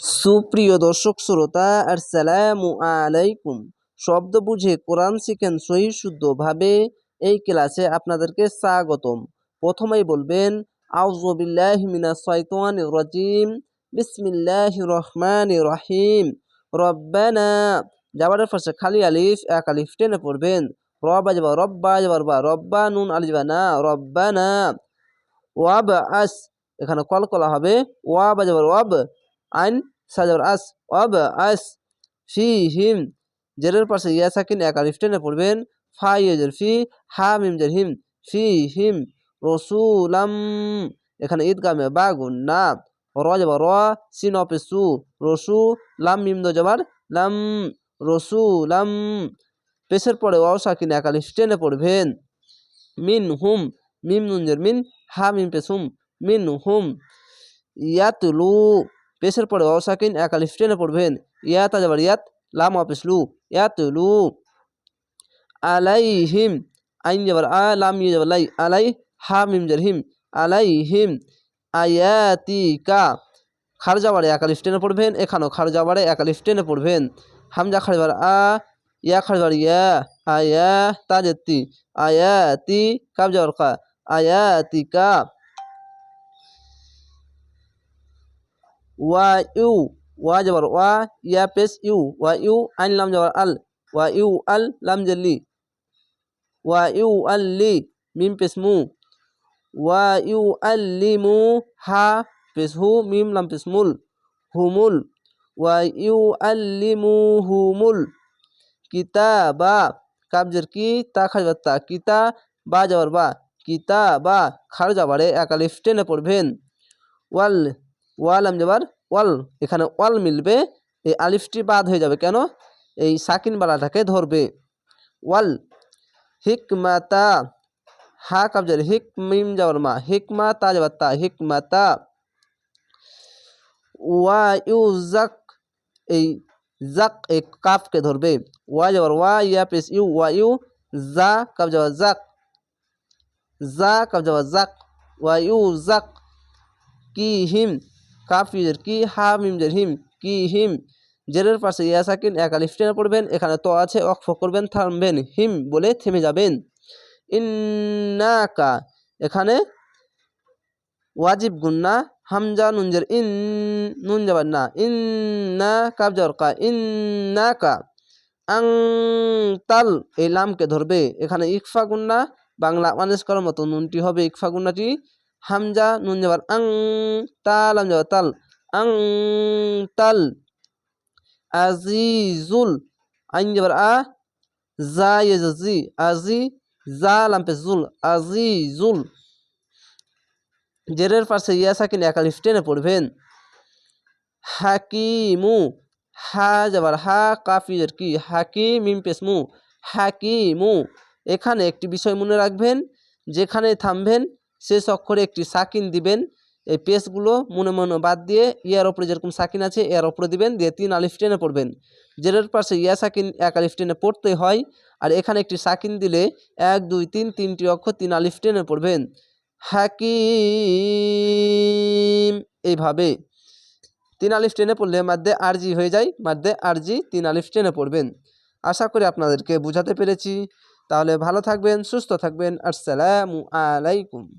সুপ্রিয় দর্শক শ্রোতা, আসসালামু আলাইকুম। শব্দ বুঝে কোরআন শিখেন সহি শুদ্ধভাবে এই ক্লাসে আপনাদেরকে স্বাগতম। প্রথমেই বলবেন আউজবিল্লাহ মিনা শয়তান রাজিম বিসমিল্লাহ রহমান রহিম। রব্বানা, যাবারের পাশে খালি আলিফ, এক আলিফ টেনে পড়বেন। রব্বা যাবা, রব্বা যাবার বা রব্বা নুন, আলিফা না, রব্বানা। ওয়াব আস এখানে কলকলা হবে, ওয়াব যাবার ওয়াব আইন সাজার আস অব আস। ফি হিম জেরের পাশে ইয়া সাকিন এক আলিফ টেনে পড়বেন ফা ফি, হা মিম জের হিম। ফি হিম, রসুলাম, এখানে ঈদগামে বা গুন্না র যাবার র, সিন অপে সু রসু লাম মিম দো যাবার লাম, রসুলাম। পেশের পরে ওয়াও সাকিন, এক আলিফ টেনে পড়বেন। মিন হুম, মিম নুনজের মিন, হা মিম পেস হুম, মিন হুম। ইয়াতুলু পেশের পরে অসাকিন এক আলিফ টেনে পড়বেন ইয়াত যাবার ইয়াত লাম অপেসলু ইয়াতুলু আলাইহিম আইন যাবার আ লাম ইয়ে যাবার লাই আলাই হা মিম জার হিম আলাইহিম আয়াতিকা খারজাবারে এক আলিফ টেনে পড়বেন এখানেও খারজাবারে এক আলিফ টেনে পড়বেন হামজা খারজাবার আ ইয়া খারজাবার ইয়া আয়া তাজেতি আয়াতি কাব যাবার কা আয়াতিকা ওয়া ইউ ওয়া যাবার ওয়া ইয়া পেস ইউ ওয়া ইউ আইন লাম যাবার আল ওয়া ইউ আল লাম জেলি ওয়া you Al Li meme pace মু ওয়া ইউ আল লি মু হা পেস হু মিম লাম পেস মুল হুমুল ওয়া ইউ আল লি মু হুমুল কিতাবা কাবজের কি তা খাজবার তা কিতা বা যাবার বা কিতা বা খার যাবারে একালিফ পড়বেন ওয়াল ওয়াল, আম যাবার ওয়াল, এখানে ওয়াল মিলবে, এই আলিফটি বাদ হয়ে যাবে কেন? এই সাকিন বালাটাকে ধরবে। ওয়াল, হিকমাতা, হা কাবজার হিক মিম যাওয়ার মা হিকমা তা যাবার তা, হিকমাতা। ওয়া ইউ জাক, এই জাক, এই কাফকে ধরবে। ওয়া যাবার ওয়া, ইয়া পেস ইউ, ওয়া ইউ জা কাব যাবার জাক। জা কাব যাবার জাক, ওয়া ইউ জাক, কি হিম কাফ ইউজের কি হা, মিম জের হিম, কি হিম? জেরের পাশে ইয়া সাকিন এক আলিফ পড়বেন, এখানে তো আছে অক্ফ করবেন, থামবেন, হিম বলে থেমে যাবেন। ইন্নাকা, এখানে ওয়াজিব গুন্না হামজা নুনজের ইন, নুন যাবার না। ইন্না কাব যাওয়ার কা, ইন্নাকা আং তাল এই লামকে ধরবে। এখানে ইকফা গুন্না বাংলা মানুষ করার মতো নুনটি হবে, ইকফা গুন্নাটি হামজা, নুন যাবার আং, তাল, আম যাবার তাল, আং, তাল, আজিজুল, আইন যাবার আ জা জি আজি জা লাম্পে জুল আজিজুল। জেরের পাশে ইয়া সাকিন একালিফ টেনে পড়বেন। হাকিমু, হা যাবার হা কাফিজের কি, হাকিম, মিম পেসমু হাকিমু। এখানে একটি বিষয় মনে রাখবেন, যেখানে থামবেন শেষ অক্ষরে একটি সাকিন দিবেন। এই পেসগুলো মনে মনে বাদ দিয়ে ইয়ার ওপরে যেরকম সাকিন আছে এর ওপরে দিবেন, দিয়ে তিন আলিফ টেনে পড়বেন। জেরের পাশে ইয়া সাকিন এক আলিফ টেনে পড়তে হয়, আর এখানে একটি সাকিন দিলে এক, দুই, তিন, তিনটি অক্ষর তিন আলিফ টেনে পড়বেন। হাকিম, এইভাবে। তিন আলিফ টেনে পড়লে মাধ্যে আরজি হয়ে যায় মাধ্যে আরজি তিন আলিফ টেনে পড়বেন। আশা করি আপনাদেরকে বুঝাতে পেরেছি। তাহলে ভালো থাকবেন, সুস্থ থাকবেন, আসসালামু আলাইকুম।